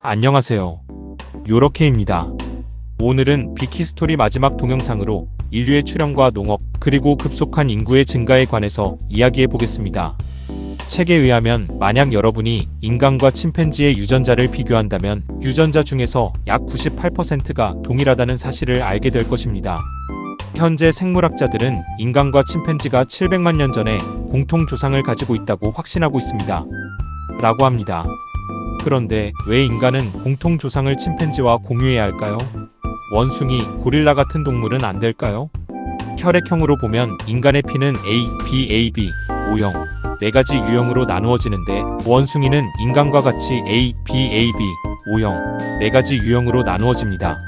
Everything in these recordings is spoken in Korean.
안녕하세요. 요렇게입니다. 오늘은 비키스토리 마지막 동영상으로 인류의 출현과 농업, 그리고 급속한 인구의 증가에 관해서 이야기해 보겠습니다. 책에 의하면 만약 여러분이 인간과 침팬지의 유전자를 비교한다면 유전자 중에서 약 98%가 동일하다는 사실을 알게 될 것입니다. 현재 생물학자들은 인간과 침팬지가 700만 년 전에 공통 조상을 가지고 있다고 확신하고 있습니다. 라고 합니다. 그런데 왜 인간은 공통 조상을 침팬지와 공유해야 할까요? 원숭이, 고릴라 같은 동물은 안 될까요? 혈액형으로 보면 인간의 피는 A, B, AB, O형, 네 가지 유형으로 나누어지는데 원숭이는 인간과 같이 A, B, AB, O형, 네 가지 유형으로 나누어집니다.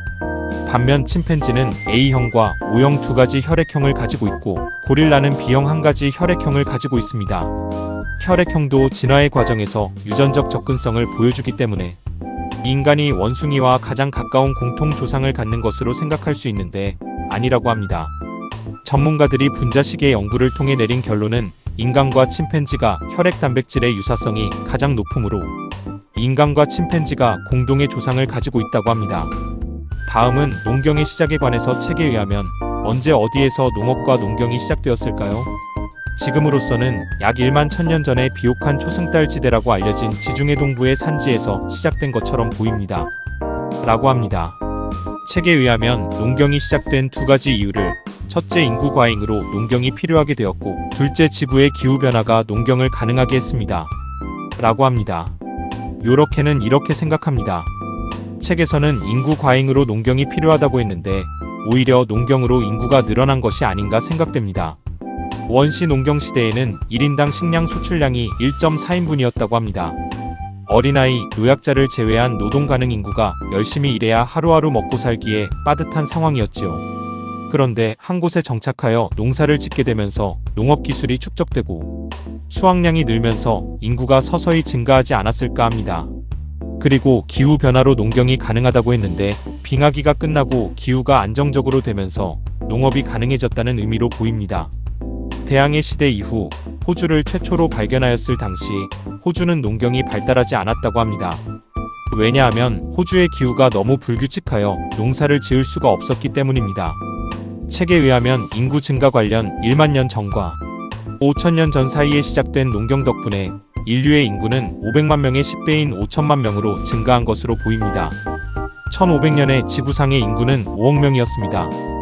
반면 침팬지는 A형과 O형 두 가지 혈액형을 가지고 있고 고릴라는 B형 한 가지 혈액형을 가지고 있습니다. 혈액형도 진화의 과정에서 유전적 접근성을 보여주기 때문에 인간이 원숭이와 가장 가까운 공통 조상을 갖는 것으로 생각할 수 있는데 아니라고 합니다. 전문가들이 분자식의 연구를 통해 내린 결론은 인간과 침팬지가 혈액 단백질의 유사성이 가장 높으므로 인간과 침팬지가 공동의 조상을 가지고 있다고 합니다. 다음은 농경의 시작에 관해서 책에 의하면 언제 어디에서 농업과 농경이 시작되었을까요? 지금으로서는 약 1만 천년 전에 비옥한 초승달 지대라고 알려진 지중해 동부의 산지에서 시작된 것처럼 보입니다. 라고 합니다. 책에 의하면 농경이 시작된 두 가지 이유를 첫째 인구 과잉으로 농경이 필요하게 되었고 둘째 지구의 기후 변화가 농경을 가능하게 했습니다. 라고 합니다. 요렇게는 이렇게 생각합니다. 책에서는 인구 과잉으로 농경이 필요하다고 했는데 오히려 농경으로 인구가 늘어난 것이 아닌가 생각됩니다. 원시 농경 시대에는 1인당 식량 소출량이 1.4인분이었다고 합니다. 어린아이, 노약자를 제외한 노동 가능 인구가 열심히 일해야 하루하루 먹고 살기에 빠듯한 상황이었지요. 그런데 한 곳에 정착하여 농사를 짓게 되면서 농업 기술이 축적되고 수확량이 늘면서 인구가 서서히 증가하지 않았을까 합니다. 그리고 기후 변화로 농경이 가능하다고 했는데 빙하기가 끝나고 기후가 안정적으로 되면서 농업이 가능해졌다는 의미로 보입니다. 대항해 시대 이후 호주를 최초로 발견하였을 당시 호주는 농경이 발달하지 않았다고 합니다. 왜냐하면 호주의 기후가 너무 불규칙하여 농사를 지을 수가 없었기 때문입니다. 책에 의하면 인구 증가 관련 1만 년 전과 5천 년 전 사이에 시작된 농경 덕분에 인류의 인구는 500만 명의 10배인 5천만 명으로 증가한 것으로 보입니다. 1500년에 지구상의 인구는 5억 명이었습니다.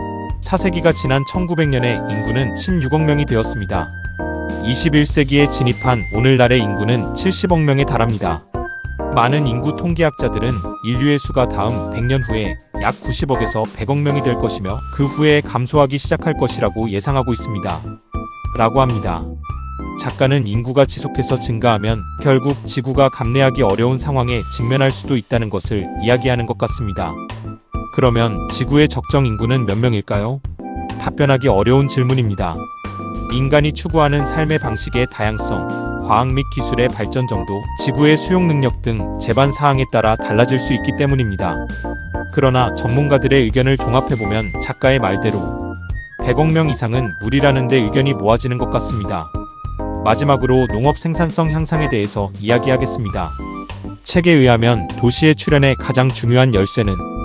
4세기가 지난 1900년에 인구는 16억 명이 되었습니다. 21세기에 진입한 오늘날의 인구는 70억 명에 달합니다. 많은 인구 통계학자들은 인류의 수가 다음 100년 후에 약 90억에서 100억 명이 될 것이며 그 후에 감소하기 시작할 것이라고 예상하고 있습니다. 라고 합니다. 작가는 인구가 지속해서 증가하면 결국 지구가 감내하기 어려운 상황에 직면할 수도 있다는 것을 이야기하는 것 같습니다. 그러면 지구의 적정 인구는 몇 명일까요? 답변하기 어려운 질문입니다. 인간이 추구하는 삶의 방식의 다양성, 과학 및 기술의 발전 정도, 지구의 수용 능력 등 제반 사항에 따라 달라질 수 있기 때문입니다. 그러나 전문가들의 의견을 종합해보면 작가의 말대로 100억 명 이상은 무리라는 데 의견이 모아지는 것 같습니다. 마지막으로 농업 생산성 향상에 대해서 이야기하겠습니다. 책에 의하면 도시의 출현의 가장 중요한 열쇠는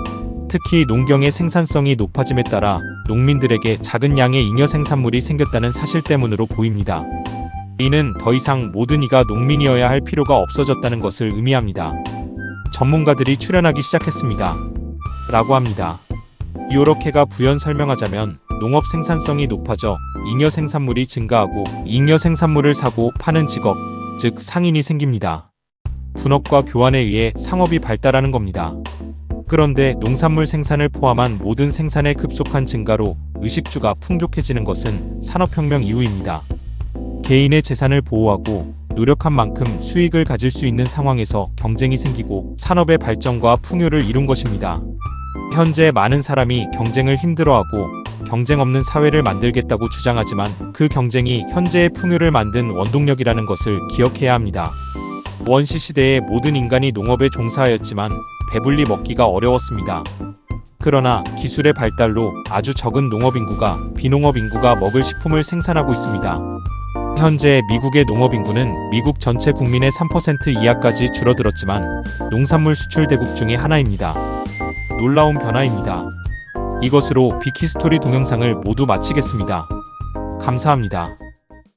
특히 농경의 생산성이 높아짐에 따라 농민들에게 작은 양의 잉여 생산물이 생겼다는 사실 때문으로 보입니다. 이는 더 이상 모든 이가 농민이어야 할 필요가 없어졌다는 것을 의미합니다. 전문가들이 출현하기 시작했습니다. 라고 합니다. 요렇게가 부연 설명하자면 농업 생산성이 높아져 잉여 생산물이 증가하고 잉여 생산물을 사고 파는 직업, 즉 상인이 생깁니다. 분업과 교환에 의해 상업이 발달하는 겁니다. 그런데 농산물 생산을 포함한 모든 생산의 급속한 증가로 의식주가 풍족해지는 것은 산업혁명 이후입니다. 개인의 재산을 보호하고 노력한 만큼 수익을 가질 수 있는 상황에서 경쟁이 생기고 산업의 발전과 풍요를 이룬 것입니다. 현재 많은 사람이 경쟁을 힘들어하고 경쟁 없는 사회를 만들겠다고 주장하지만 그 경쟁이 현재의 풍요를 만든 원동력이라는 것을 기억해야 합니다. 원시 시대에 모든 인간이 농업에 종사하였지만 배불리 먹기가 어려웠습니다. 그러나 기술의 발달로 아주 적은 농업 인구가 비농업 인구가 먹을 식품을 생산하고 있습니다. 현재 미국의 농업 인구는 미국 전체 국민의 3% 이하까지 줄어들었지만 농산물 수출 대국 중의 하나입니다. 놀라운 변화입니다. 이것으로 비키스토리 동영상을 모두 마치겠습니다. 감사합니다.